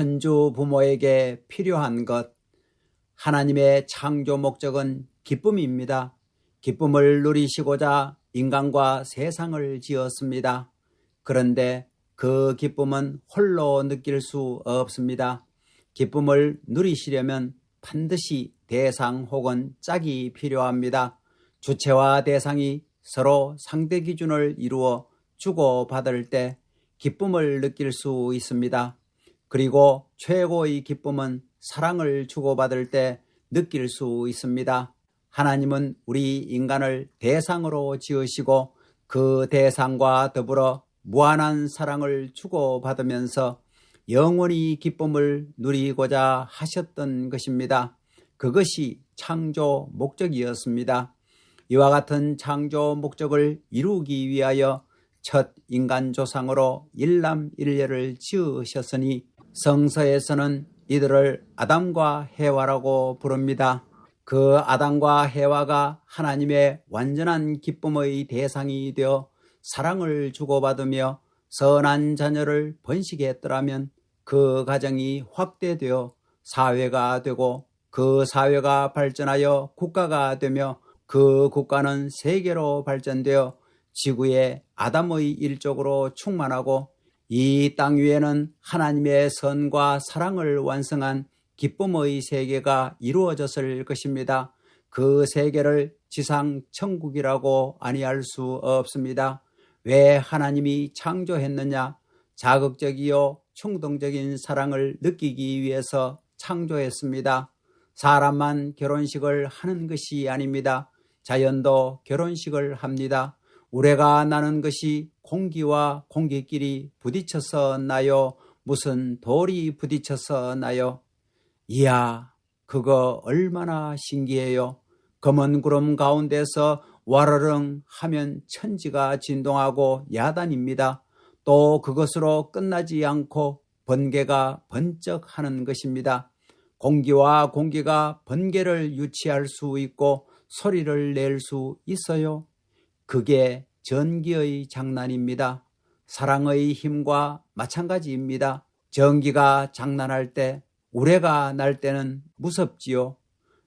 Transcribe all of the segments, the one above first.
천주 부모에게 필요한 것, 하나님의 창조 목적은 기쁨입니다. 기쁨을 누리시고자 인간과 세상을 지었습니다. 그런데 그 기쁨은 홀로 느낄 수 없습니다. 기쁨을 누리시려면 반드시 대상 혹은 짝이 필요합니다. 주체와 대상이 서로 상대 기준을 이루어 주고받을 때 기쁨을 느낄 수 있습니다. 그리고 최고의 기쁨은 사랑을 주고받을 때 느낄 수 있습니다. 하나님은 우리 인간을 대상으로 지으시고 그 대상과 더불어 무한한 사랑을 주고받으면서 영원히 기쁨을 누리고자 하셨던 것입니다. 그것이 창조 목적이었습니다. 이와 같은 창조 목적을 이루기 위하여 첫 인간 조상으로 일남일녀를 지으셨으니 성서에서는 이들을 아담과 해와라고 부릅니다. 그 아담과 해와가 하나님의 완전한 기쁨의 대상이 되어 사랑을 주고받으며 선한 자녀를 번식했더라면 그 가정이 확대되어 사회가 되고 그 사회가 발전하여 국가가 되며 그 국가는 세계로 발전되어 지구의 아담의 일족으로 충만하고 이 땅 위에는 하나님의 선과 사랑을 완성한 기쁨의 세계가 이루어졌을 것입니다. 그 세계를 지상 천국이라고 아니할 수 없습니다. 왜 하나님이 창조했느냐? 자극적이요 충동적인 사랑을 느끼기 위해서 창조했습니다. 사람만 결혼식을 하는 것이 아닙니다. 자연도 결혼식을 합니다. 우레가 나는 것이 공기와 공기끼리 부딪혀서 나요? 무슨 돌이 부딪혀서 나요? 이야, 그거 얼마나 신기해요. 검은 구름 가운데서 와르릉 하면 천지가 진동하고 야단입니다. 또 그것으로 끝나지 않고 번개가 번쩍 하는 것입니다. 공기와 공기가 번개를 유치할 수 있고 소리를 낼 수 있어요. 그게 전기의 장난입니다. 사랑의 힘과 마찬가지입니다. 전기가 장난할 때, 우레가 날 때는 무섭지요.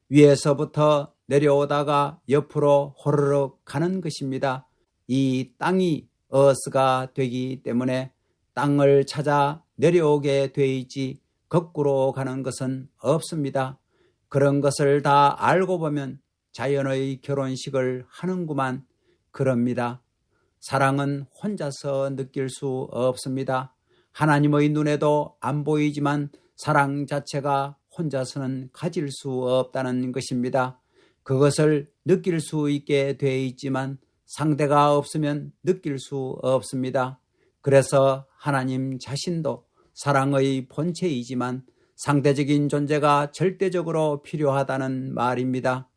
위에서부터 내려오다가 옆으로 호르륵 가는 것입니다. 이 땅이 어스가 되기 때문에 땅을 찾아 내려오게 돼 있지 거꾸로 가는 것은 없습니다. 그런 것을 다 알고 보면 자연의 결혼식을 하는구만 그럽니다. 사랑은 혼자서 느낄 수 없습니다. 하나님의 눈에도 안 보이지만 사랑 자체가 혼자서는 가질 수 없다는 것입니다. 그것을 느낄 수 있게 돼 있지만 상대가 없으면 느낄 수 없습니다. 그래서 하나님 자신도 사랑의 본체이지만 상대적인 존재가 절대적으로 필요하다는 말입니다.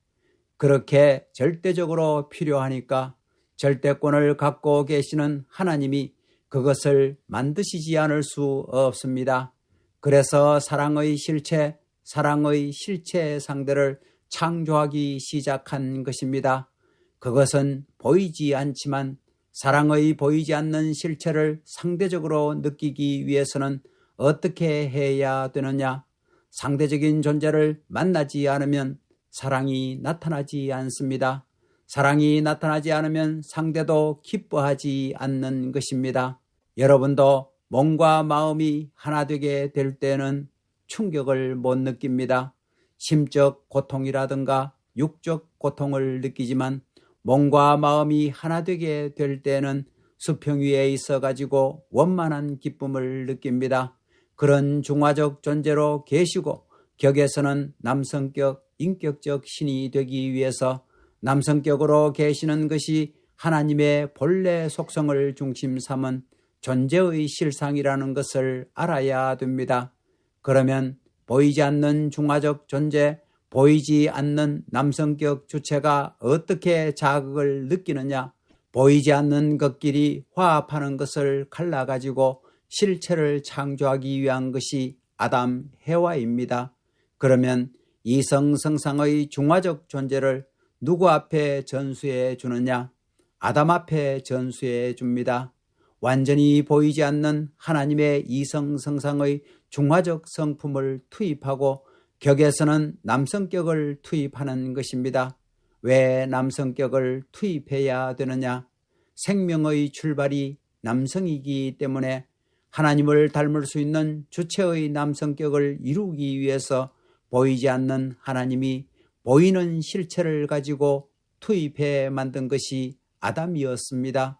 그렇게 절대적으로 필요하니까 절대권을 갖고 계시는 하나님이 그것을 만드시지 않을 수 없습니다. 그래서 사랑의 실체, 사랑의 실체 상대를 창조하기 시작한 것입니다. 그것은 보이지 않지만 사랑의 보이지 않는 실체를 상대적으로 느끼기 위해서는 어떻게 해야 되느냐? 상대적인 존재를 만나지 않으면 사랑이 나타나지 않습니다. 사랑이 나타나지 않으면 상대도 기뻐하지 않는 것입니다. 여러분도 몸과 마음이 하나 되게 될 때는 충격을 못 느낍니다. 심적 고통이라든가 육적 고통을 느끼지만 몸과 마음이 하나 되게 될 때는 수평 위에 있어 가지고 원만한 기쁨을 느낍니다. 그런 중화적 존재로 계시고 격에서는 남성격, 인격적 신이 되기 위해서 남성격으로 계시는 것이 하나님의 본래 속성을 중심 삼은 존재의 실상이라는 것을 알아야 됩니다. 그러면 보이지 않는 중화적 존재, 보이지 않는 남성격 주체가 어떻게 자극을 느끼느냐, 보이지 않는 것끼리 화합하는 것을 갈라가지고 실체를 창조하기 위한 것이 아담 해와입니다. 그러면 이성 성상의 중화적 존재를 누구 앞에 전수해 주느냐? 아담 앞에 전수해 줍니다. 완전히 보이지 않는 하나님의 이성성상의 중화적 성품을 투입하고 격에서는 남성격을 투입하는 것입니다. 왜 남성격을 투입해야 되느냐? 생명의 출발이 남성이기 때문에 하나님을 닮을 수 있는 주체의 남성격을 이루기 위해서 보이지 않는 하나님이 보이는 실체를 가지고 투입해 만든 것이 아담이었습니다.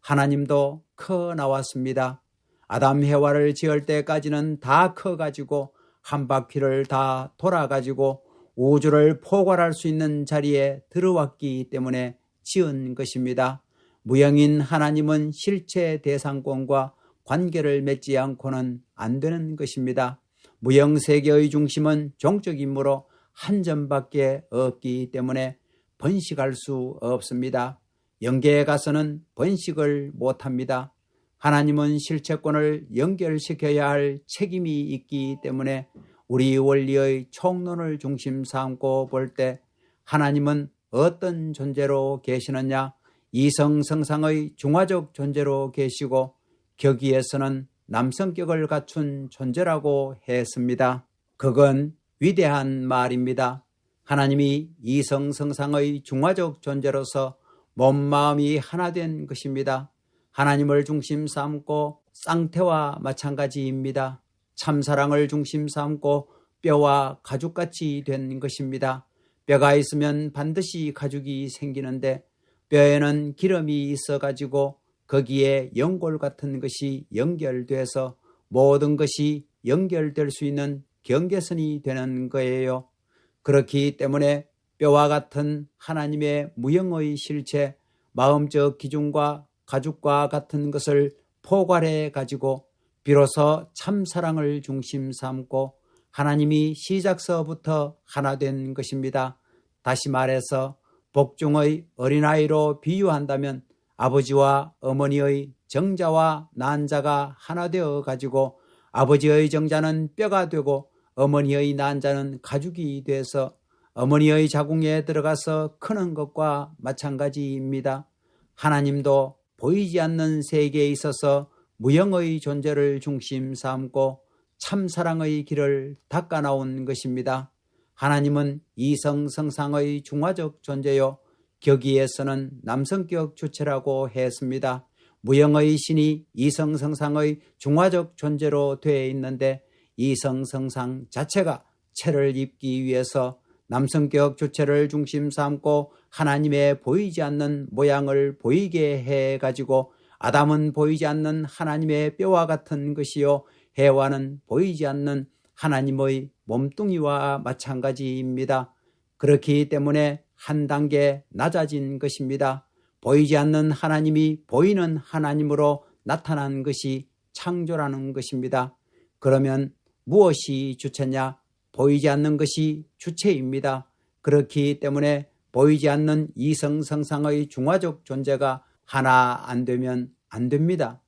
하나님도 커 나왔습니다. 아담 해와를 지을 때까지는 다 커가지고 한 바퀴를 다 돌아가지고 우주를 포괄할 수 있는 자리에 들어왔기 때문에 지은 것입니다. 무형인 하나님은 실체 대상권과 관계를 맺지 않고는 안 되는 것입니다. 무형 세계의 중심은 종적이므로 한 점밖에 없기 때문에 번식할 수 없습니다. 영계에 가서는 번식을 못합니다. 하나님은 실체권을 연결시켜야 할 책임이 있기 때문에 우리 원리의 총론을 중심 삼고 볼 때 하나님은 어떤 존재로 계시느냐 이성성상의 중화적 존재로 계시고 격의에서는 남성격을 갖춘 존재라고 했습니다. 그건 위대한 말입니다. 하나님이 이성성상의 중화적 존재로서 몸 마음이 하나 된 것입니다. 하나님을 중심 삼고 쌍태와 마찬가지입니다. 참사랑을 중심 삼고 뼈와 가죽같이 된 것입니다. 뼈가 있으면 반드시 가죽이 생기는데 뼈에는 기름이 있어 가지고 거기에 연골 같은 것이 연결돼서 모든 것이 연결될 수 있는 경계선이 되는 거예요. 그렇기 때문에 뼈와 같은 하나님의 무형의 실체, 마음적 기준과 가죽과 같은 것을 포괄해 가지고 비로소 참 사랑을 중심 삼고 하나님이 시작서부터 하나 된 것입니다. 다시 말해서 복중의 어린아이로 비유한다면 아버지와 어머니의 정자와 난자가 하나 되어 가지고 아버지의 정자는 뼈가 되고 어머니의 난자는 가죽이 돼서 어머니의 자궁에 들어가서 크는 것과 마찬가지입니다. 하나님도 보이지 않는 세계에 있어서 무형의 존재를 중심 삼고 참 사랑의 길을 닦아 나온 것입니다. 하나님은 이성성상의 중화적 존재요. 격의에서는 남성격 주체라고 했습니다. 무형의 신이 이성성상의 중화적 존재로 되어 있는데 이 성성상 자체가 체를 입기 위해서 남성격 주체를 중심 삼고 하나님의 보이지 않는 모양을 보이게 해 가지고 아담은 보이지 않는 하나님의 뼈와 같은 것이요 해와는 보이지 않는 하나님의 몸뚱이와 마찬가지입니다. 그렇기 때문에 한 단계 낮아진 것입니다. 보이지 않는 하나님이 보이는 하나님으로 나타난 것이 창조라는 것입니다. 그러면 무엇이 주체냐? 보이지 않는 것이 주체입니다. 그렇기 때문에 보이지 않는 이성성상의 중화적 존재가 하나 안 되면 안 됩니다.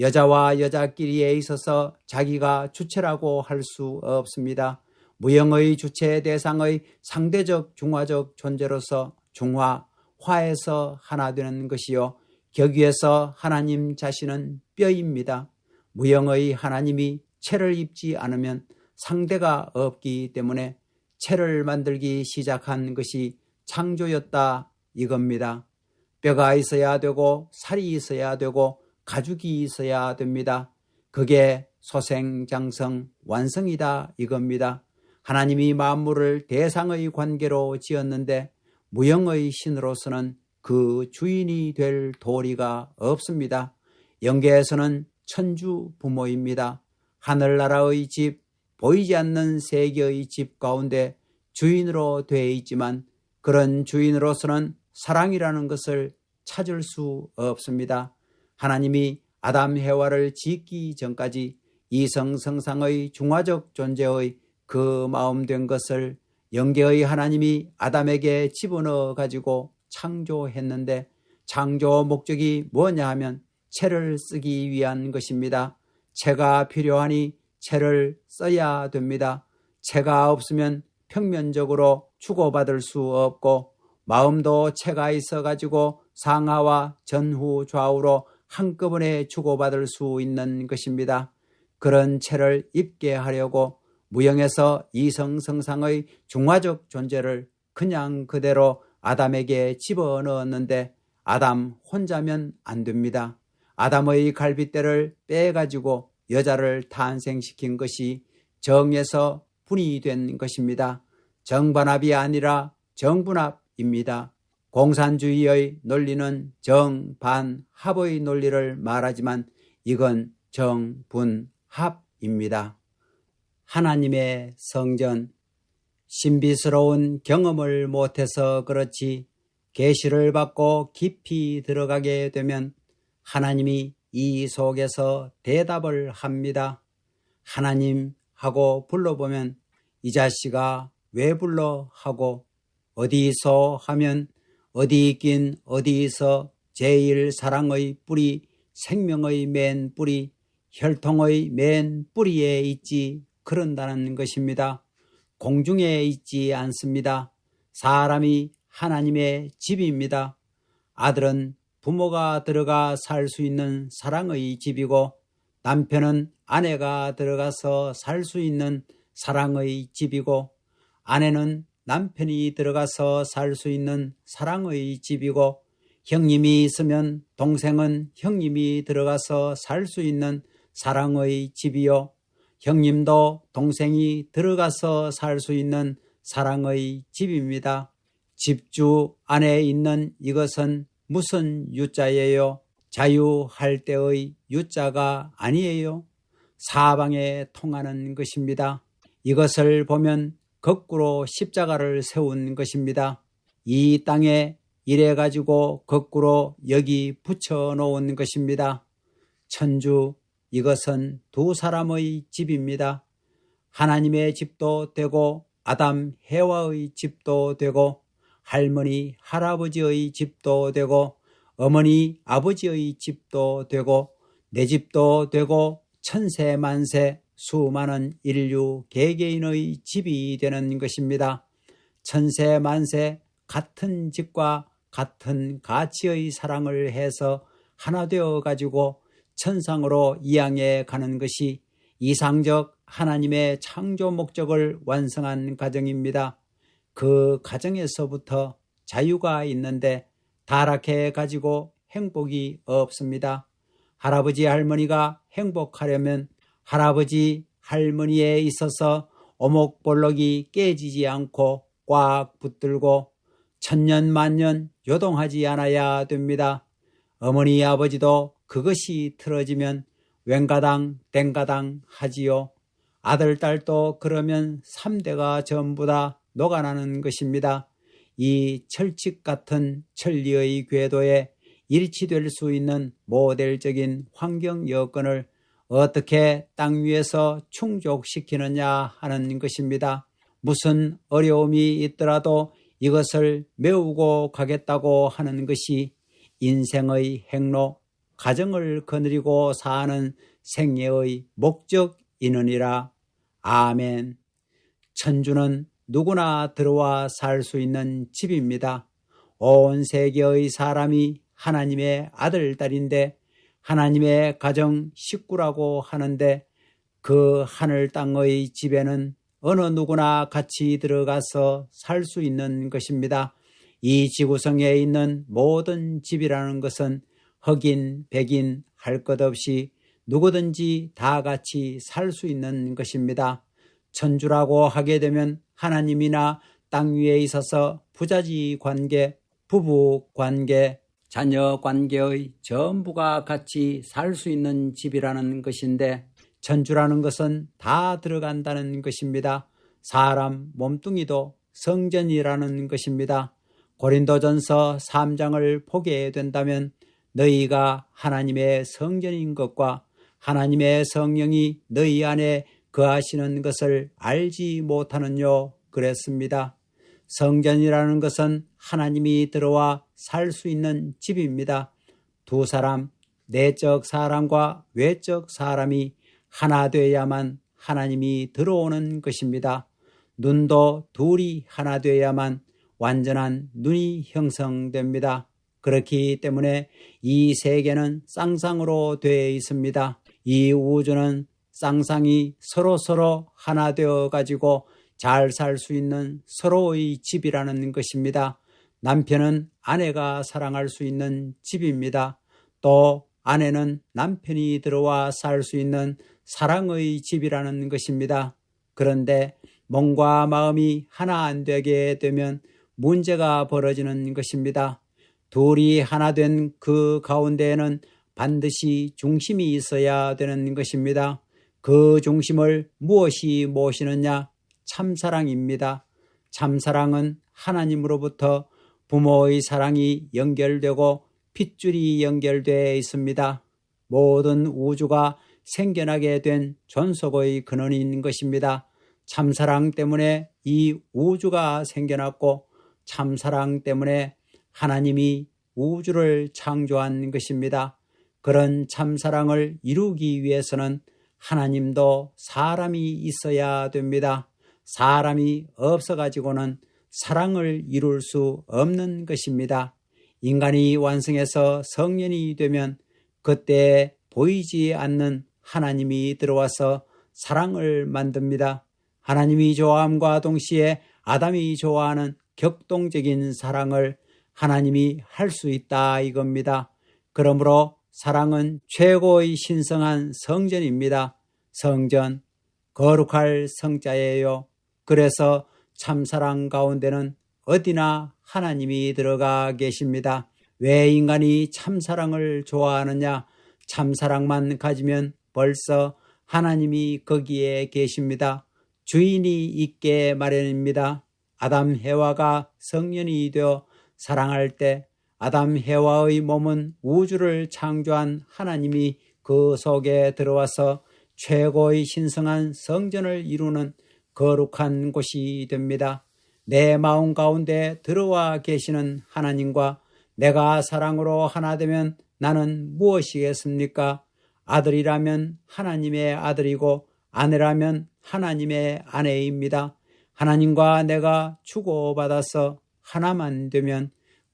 여자와 여자끼리에 있어서 자기가 주체라고 할 수 없습니다. 무형의 주체 대상의 상대적 중화적 존재로서 중화, 화에서 하나 되는 것이요. 격위에서 하나님 자신은 뼈입니다. 무형의 하나님이 체를 입지 않으면 상대가 없기 때문에 체를 만들기 시작한 것이 창조였다 이겁니다. 뼈가 있어야 되고 살이 있어야 되고 가죽이 있어야 됩니다. 그게 소생장성 완성이다 이겁니다. 하나님이 만물을 대상의 관계로 지었는데 무형의 신으로서는 그 주인이 될 도리가 없습니다. 영계에서는 천주 부모입니다. 하늘나라의 집, 보이지 않는 세계의 집 가운데 주인으로 되어 있지만 그런 주인으로서는 사랑이라는 것을 찾을 수 없습니다. 하나님이 아담 해와를 짓기 전까지 이성성상의 중화적 존재의 그 마음 된 것을 영계의 하나님이 아담에게 집어넣어 가지고 창조했는데 창조 목적이 뭐냐 하면 채를 쓰기 위한 것입니다. 채가 필요하니 채를 써야 됩니다. 채가 없으면 평면적으로 주고받을 수 없고 마음도 채가 있어 가지고 상하와 전후 좌우로 한꺼번에 주고받을 수 있는 것입니다. 그런 채를 입게 하려고 무형에서 이성성상의 중화적 존재를 그냥 그대로 아담에게 집어넣었는데 아담 혼자면 안 됩니다. 아담의 갈빗대를 빼가지고 여자를 탄생시킨 것이 정에서 분이 된 것입니다. 정반합이 아니라 정분합입니다. 공산주의의 논리는 정반합의 논리를 말하지만 이건 정분합입니다. 하나님의 성전 신비스러운 경험을 못해서 그렇지 계시를 받고 깊이 들어가게 되면 하나님이 이 속에서 대답을 합니다. 하나님 하고 불러보면 이 자식아 왜 불러 하고 어디서 하면 어디 있긴 어디서 제일 사랑의 뿌리 생명의 맨 뿌리 혈통의 맨 뿌리에 있지 그런다는 것입니다. 공중에 있지 않습니다. 사람이 하나님의 집입니다. 아들은 부모가 들어가 살 수 있는 사랑의 집이고 남편은 아내가 들어가서 살 수 있는 사랑의 집이고 아내는 남편이 들어가서 살 수 있는 사랑의 집이고 형님이 있으면 동생은 형님이 들어가서 살 수 있는 사랑의 집이요. 형님도 동생이 들어가서 살 수 있는 사랑의 집입니다. 집주 안에 있는 이것은 무슨 유자예요? 자유할 때의 유자가 아니에요. 사방에 통하는 것입니다. 이것을 보면 거꾸로 십자가를 세운 것입니다. 이 땅에 이래 가지고 거꾸로 여기 붙여 놓은 것입니다. 천주 이것은 두 사람의 집입니다. 하나님의 집도 되고 아담 해와의 집도 되고 할머니 할아버지의 집도 되고 어머니 아버지의 집도 되고 내 집도 되고 천세 만세 수많은 인류 개개인의 집이 되는 것입니다. 천세 만세 같은 집과 같은 가치의 사랑을 해서 하나 되어 가지고 천상으로 이양해 가는 것이 이상적 하나님의 창조 목적을 완성한 가정입니다. 그 가정에서부터 자유가 있는데 타락해 가지고 행복이 없습니다. 할아버지 할머니가 행복하려면 할아버지 할머니에 있어서 오목볼록이 깨지지 않고 꽉 붙들고 천년 만년 요동하지 않아야 됩니다. 어머니 아버지도 그것이 틀어지면 웬가당 땡가당 하지요. 아들 딸도 그러면 3대가 전부 다 녹아나는 것입니다. 이 철칙 같은 천리의 궤도에 일치될 수 있는 모델적인 환경 여건을 어떻게 땅 위에서 충족시키느냐 하는 것입니다. 무슨 어려움이 있더라도 이것을 메우고 가겠다고 하는 것이 인생의 행로, 가정을 거느리고 사는 생애의 목적이느니라. 아멘. 천주는 누구나 들어와 살 수 있는 집입니다. 온 세계의 사람이 하나님의 아들, 딸인데 하나님의 가정 식구라고 하는데 그 하늘 땅의 집에는 어느 누구나 같이 들어가서 살 수 있는 것입니다. 이 지구성에 있는 모든 집이라는 것은 흑인, 백인 할 것 없이 누구든지 다 같이 살 수 있는 것입니다. 천주라고 하게 되면 하나님이나 땅 위에 있어서 부자지 관계, 부부 관계, 자녀 관계의 전부가 같이 살 수 있는 집이라는 것인데 천주라는 것은 다 들어간다는 것입니다. 사람 몸뚱이도 성전이라는 것입니다. 고린도전서 3장을 보게 된다면 너희가 하나님의 성전인 것과 하나님의 성령이 너희 안에 거하시는 것을 알지 못하느뇨 그랬습니다. 성전이라는 것은 하나님이 들어와 살 수 있는 집입니다. 두 사람, 내적 사람과 외적 사람이 하나 되어야만 하나님이 들어오는 것입니다. 눈도 둘이 하나 되어야만 완전한 눈이 형성됩니다. 그렇기 때문에 이 세계는 쌍쌍으로 되어 있습니다. 이 우주는 쌍쌍이 서로 서로 하나 되어 가지고 잘 살 수 있는 서로의 집이라는 것입니다. 남편은 아내가 사랑할 수 있는 집입니다. 또 아내는 남편이 들어와 살 수 있는 사랑의 집이라는 것입니다. 그런데 몸과 마음이 하나 안 되게 되면 문제가 벌어지는 것입니다. 둘이 하나 된 그 가운데에는 반드시 중심이 있어야 되는 것입니다. 그 중심을 무엇이 모시느냐? 참사랑입니다. 참사랑은 하나님으로부터 부모의 사랑이 연결되고 핏줄이 연결되어 있습니다. 모든 우주가 생겨나게 된 존속의 근원인 것입니다. 참사랑 때문에 이 우주가 생겨났고 참사랑 때문에 하나님이 우주를 창조한 것입니다. 그런 참사랑을 이루기 위해서는 하나님도 사람이 있어야 됩니다. 사람이 없어가지고는 사랑을 이룰 수 없는 것입니다. 인간이 완성해서 성년이 되면 그때 보이지 않는 하나님이 들어와서 사랑을 만듭니다. 하나님이 좋아함과 동시에 아담이 좋아하는 격동적인 사랑을 하나님이 할 수 있다 이겁니다. 그러므로 사랑은 최고의 신성한 성전입니다. 성전, 거룩할 성자예요. 그래서 참사랑 가운데는 어디나 하나님이 들어가 계십니다. 왜 인간이 참사랑을 좋아하느냐? 참사랑만 가지면 벌써 하나님이 거기에 계십니다. 주인이 있게 마련입니다. 아담 해와가 성년이 되어 사랑할 때 아담 해와의 몸은 우주를 창조한 하나님이 그 속에 들어와서 최고의 신성한 성전을 이루는 거룩한 곳이 됩니다. 내 마음 가운데 들어와 계시는 하나님과 내가 사랑으로 하나 되면 나는 무엇이겠습니까? 아들이라면 하나님의 아들이고 아내라면 하나님의 아내입니다. 하나님과 내가 주고받아서 하나만 되면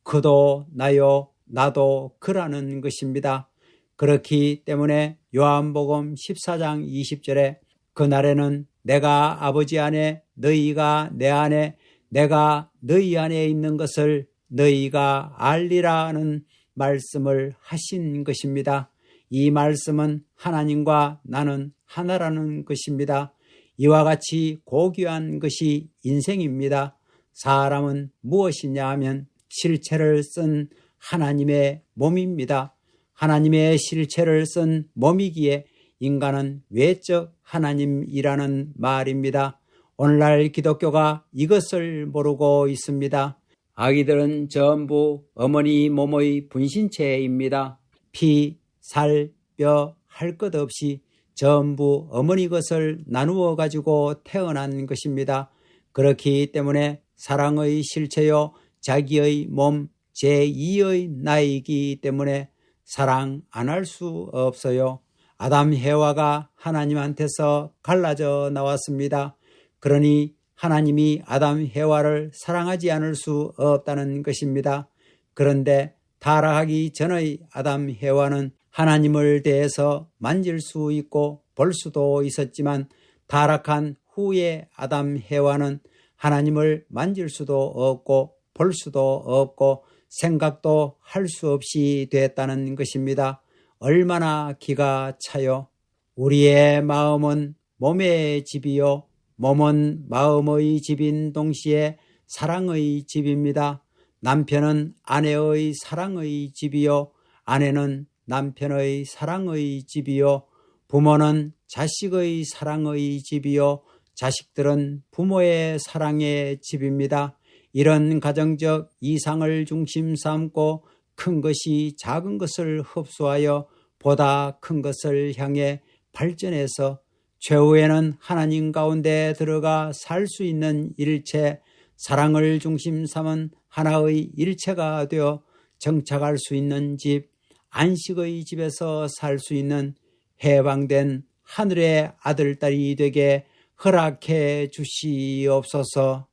그도 나요 나도 그라는 것입니다. 그렇기 때문에 요한복음 14장 20절에 그날에는 내가 아버지 안에 너희가 내 안에 내가 너희 안에 있는 것을 너희가 알리라는 말씀을 하신 것입니다. 이 말씀은 하나님과 나는 하나라는 것입니다. 이와 같이 고귀한 것이 인생입니다. 사람은 무엇이냐 하면 실체를 쓴 하나님의 몸입니다. 하나님의 실체를 쓴 몸이기에 인간은 외적 하나님이라는 말입니다. 오늘날 기독교가 이것을 모르고 있습니다. 아기들은 전부 어머니 몸의 분신체입니다. 피, 살, 뼈, 할 것 없이 전부 어머니 것을 나누어 가지고 태어난 것입니다. 그렇기 때문에 사랑의 실체요 자기의 몸 제2의 나이기 때문에 사랑 안 할 수 없어요. 아담 해와가 하나님한테서 갈라져 나왔습니다. 그러니 하나님이 아담 해와를 사랑하지 않을 수 없다는 것입니다. 그런데 타락하기 전의 아담 해와는 하나님을 대해서 만질 수 있고 볼 수도 있었지만 타락한 후에 아담 해와는 하나님을 만질 수도 없고 볼 수도 없고 생각도 할 수 없이 됐다는 것입니다. 얼마나 기가 차요. 우리의 마음은 몸의 집이요. 몸은 마음의 집인 동시에 사랑의 집입니다. 남편은 아내의 사랑의 집이요. 아내는 남편의 사랑의 집이요. 부모는 자식의 사랑의 집이요. 자식들은 부모의 사랑의 집입니다. 이런 가정적 이상을 중심 삼고 큰 것이 작은 것을 흡수하여 보다 큰 것을 향해 발전해서 최후에는 하나님 가운데 들어가 살 수 있는 일체 사랑을 중심 삼은 하나의 일체가 되어 정착할 수 있는 집, 안식의 집에서 살 수 있는 해방된 하늘의 아들딸이 되게 허락해 주시옵소서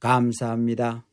감사합니다.